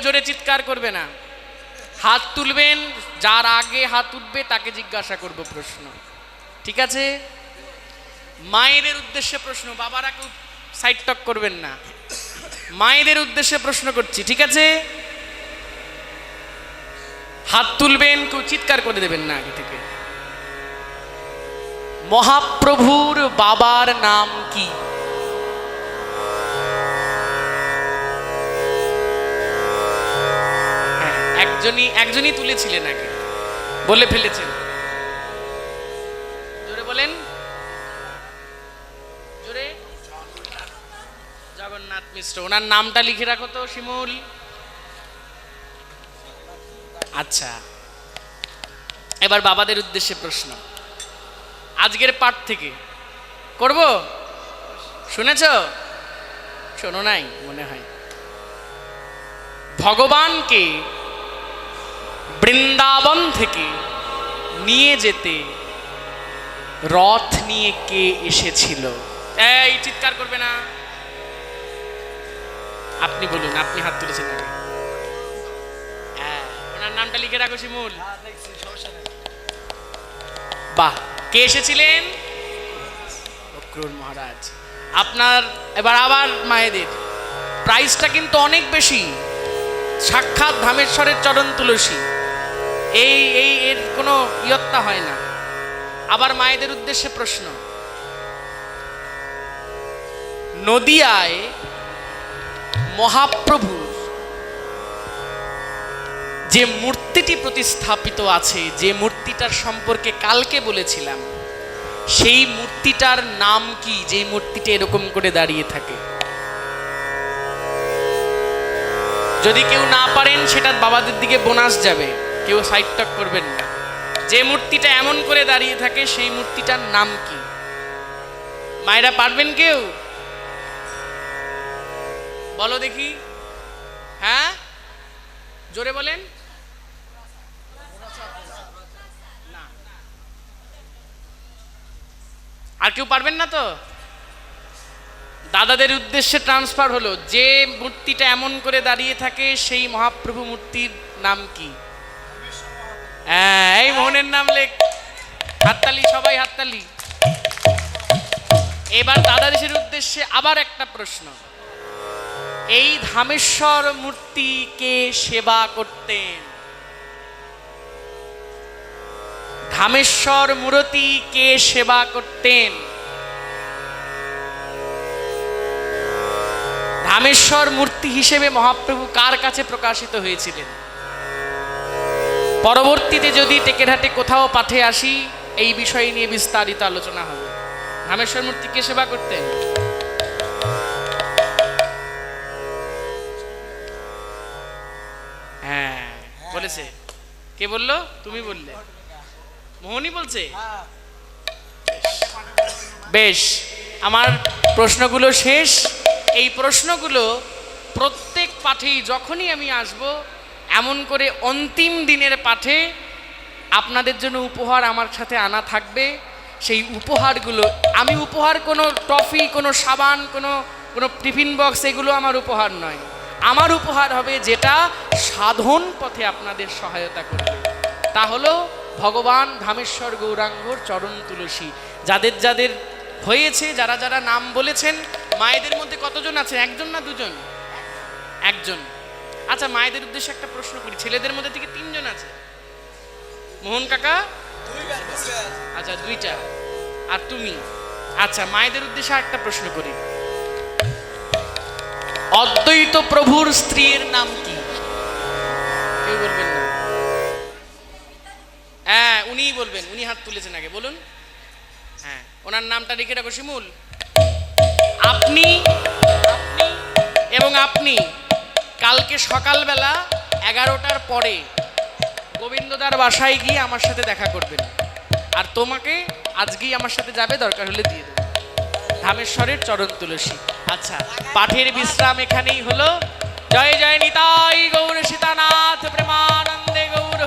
জোরে চিৎকার করবে না। হাত তুলবেন, যার আগে হাত উঠবে তাকে জিজ্ঞাসা করব প্রশ্ন। ঠিক আছে? মায়েদের উদ্দেশ্যে প্রশ্ন, বাবারা কেউ সাইড টক করবেন না। মায়েদের উদ্দেশ্যে প্রশ্ন করছি, ঠিক আছে? হাত তুলবেন, কেউ চিৎকার করে দেবেন না আগে থেকে। মহাপ্রভুর বাবার নাম কি? একজনই একজনই তুলেছিলেন আগে। বলে ফেলেছেন। জোরে বলেন। জোরে। জগন্নাথ মিশ্র, ওনার নামটা লিখে রাখো তো, শিমুল। আচ্ছা। এবার বাবাদের উদ্দেশ্যে প্রশ্ন। আজকের পাঠ থেকে। করব? শুনেছ? শোনো নাই, মনে হয়। ভগবানকে বৃন্দাবন থেকে নিয়ে যেতে রথ নিয়ে কে এসেছিল? এই চিৎকার করবে না। আপনি বলুন আপনি হাত তুলেছেন হ্যাঁ, ওনার নামটা লিখে রাখো শিমুল। বাহ কে এসেছিলেন? অক্রুর মহারাজ। আপনার এবার আবার মায়েদের। প্রাইসটা কিন্তু অনেক বেশি। সাক্ষাৎ ধামেশ্বরের চরণ তুলসী এই এই, এর কোনো ইয়ত্তা হয় না। আবার মায়েদের উদ্দেশ্যে প্রশ্ন। নদিয়ায় মহাপ্রভুর যে মূর্তিটি প্রতিস্থাপিত আছে, যে মূর্তিটার সম্পর্কে কালকে বলেছিলাম, সেই মূর্তিটার নাম কি? যে মূর্তিটি এরকম করে দাঁড়িয়ে থাকে। যদি কেউ না পারেন, সেটা বাবাদের দিকে বোনাস যাবে। কেউ সাইড টক করবেন না। যে মূর্তিটা এমন করে দাঁড়িয়ে থাকে, সেই মূর্তিটার নাম কি? মায়েরা, পারবেন কেউ? বলো দেখি। হ্যাঁ? জোরে বলেন। আর কেউ পারবেন না তো? দাদাদের উদ্দেশ্যে ট্রান্সফার হলো। যে মূর্তিটা এমন করে দাঁড়িয়ে থাকে, সেই মহাপ্রভু মূর্তির নাম কি? হ্যাঁ এই মোহনের নাম লেখ। হাততালি, সবাই হাততালি। এবার দাদাদেশের উদ্দেশ্যে আবার একটা প্রশ্ন। এই ধামেশ্বর মূর্তিকে সেবা করতেন। ধামেশ্বর মূর্তিকে সেবা করতেন। ধামেশ্বর মূর্তি হিসেবে মহাপ্রভু কার কাছে প্রকাশিত হয়েছিলেন? পরবর্তীতে যদি টেকেরহাটে কোথাও পাঠে আসি, এই বিষয় নিয়ে বিস্তারিত আলোচনা হবে। ধামেশ্বর মূর্তিকে সেবা করতেন হ্যাঁ বলেছে। কে বলল? তুমি বললে। মোহনই বলছে? বেশ, আমার প্রশ্নগুলো শেষ। এই প্রশ্নগুলো প্রত্যেক পাঠেই যখনই আমি আসব এমন করে অন্তিম দিনের পাঠে আপনাদের জন্য উপহার আমার সাথে আনা থাকবে। সেই উপহারগুলো, আমি উপহার কোনো ট্রফি, কোনো সাবান, কোনো কোনো টিফিন বক্স, এগুলো আমার উপহার নয়। আমার উপহার হবে যেটা সাধন পথে আপনাদের সহায়তা করবে। তা হলো ভগবান ধামেশ্বর গৌরাঙ্গর চরণ তুলসী। যাদের যাদের হয়েছে, যারা যারা নাম বলেছেন, মায়েদের মধ্যে কতজন আছে? একজন না দুজন? একজন। আচ্ছা মায়েদের উদ্দেশ্যে একটা প্রশ্ন করি। ছেলেদের মধ্যে থেকে তিনজন আছে? মোহন কাকা? আচ্ছা দুইটা। আর তুমি? আচ্ছা মায়েদের উদ্দেশ্যে একটা প্রশ্ন করি। অদ্বৈত প্রভুর স্ত্রীর নাম কি? কেউ বলবেন না। হ্যাঁ উনিই বলবেন। উনি হাত তুলেছেন আগে, বলুন। হ্যাঁ ওনার নামটা লিখে রাখো শিমুল। আপনি আপনি এবং আপনি। কালকে সকালবেলা এগারোটার পরে গোবিন্দদার বাসায় গিয়ে আমার সাথে দেখা করবেন। আর তোমাকে আজকেই আমার সাথে যাবে দরকার হলে দিয়ে দেবো। ধামেশ্বরের চরণ তুলসী। আচ্ছা পাঠের বিশ্রাম এখানেই হলো। জয় জয় নিতাই গৌর সীতানাথ, প্রেমানন্দে গৌর